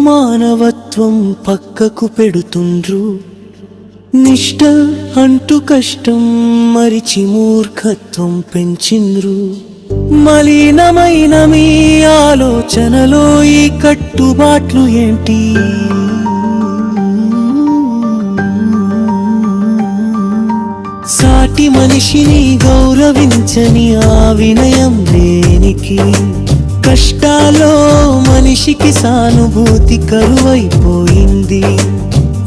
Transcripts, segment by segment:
మానవత్వం పక్కకు పెడుతుండ్రు. నిష్ట అంటూ కష్టం మరిచి మూర్ఖత్వం పెంచిండ్రు. మలినమైన మీ ఆలోచనలో ఈ కట్టుబాట్లు ఏంటి? సాటి మనిషిని గౌరవించని ఆ వినయం దేనికి కష్టాలో మనిషికి సానుభూతి కరువైపోయింది.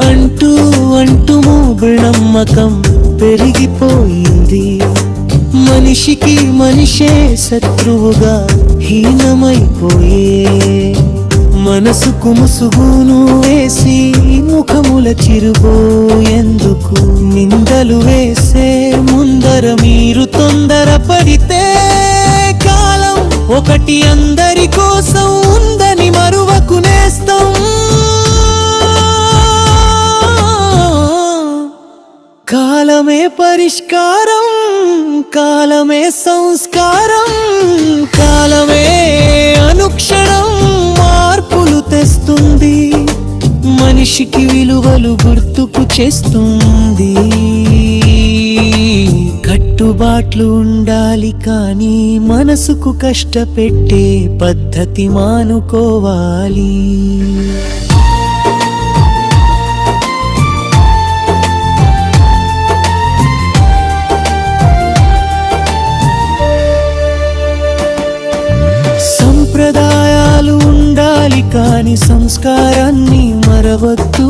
అంటూ అంటూ మూఢనమ్మకం పెరిగిపోయింది. మనిషికి మనిషే శత్రువుగా హీనమైపోయే. మనసుకు ముసుగును వేసి ముఖముల చిరుబోయేందుకు నిందలు వేసే ముందర మీరు తొందర పడితే ఒకటి అందరి కోసం ఉందని మరువకు కాలమే పరిష్కారం కాలమే సంస్కారం కాలమే అనుక్షణం మార్పులు తెస్తుంది. మనిషికి విలువలు గుర్తుకు చేస్తుంది. కట్టుబాట్లు ఉండాలి కానీ మనసుకు కష్టపెట్టే పద్ధతి మానుకోవాలి. సంప్రదాయాలు ఉండాలి కాని సంస్కారాన్ని మరవద్దు.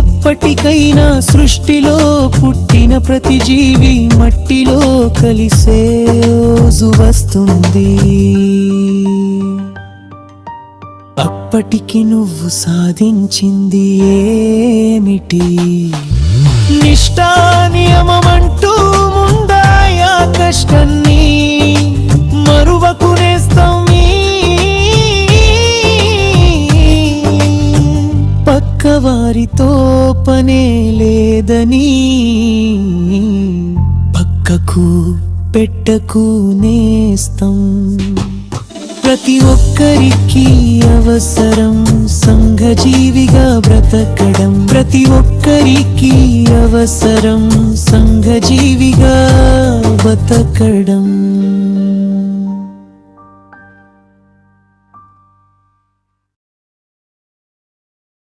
ఎప్పటికైనా సృష్టిలో పుట్టిన ప్రతి జీవి మట్టిలో కలిసే రోజు వస్తుంది. అప్పటికి నువ్వు సాధించింది ఏమిటి? నిష్టా నియమమంటూ ముందాయా కష్టాన్ని మరువకునేస్తాం పక్కవారితో పనే లేదని పక్కకు పెట్టకు నేస్తం ప్రతి ఒక్కరికి అవసరం సంఘజీవిగా బ్రతకడం. ప్రతి ఒక్కరికి అవసరం సంఘజీవిగా బతకడం.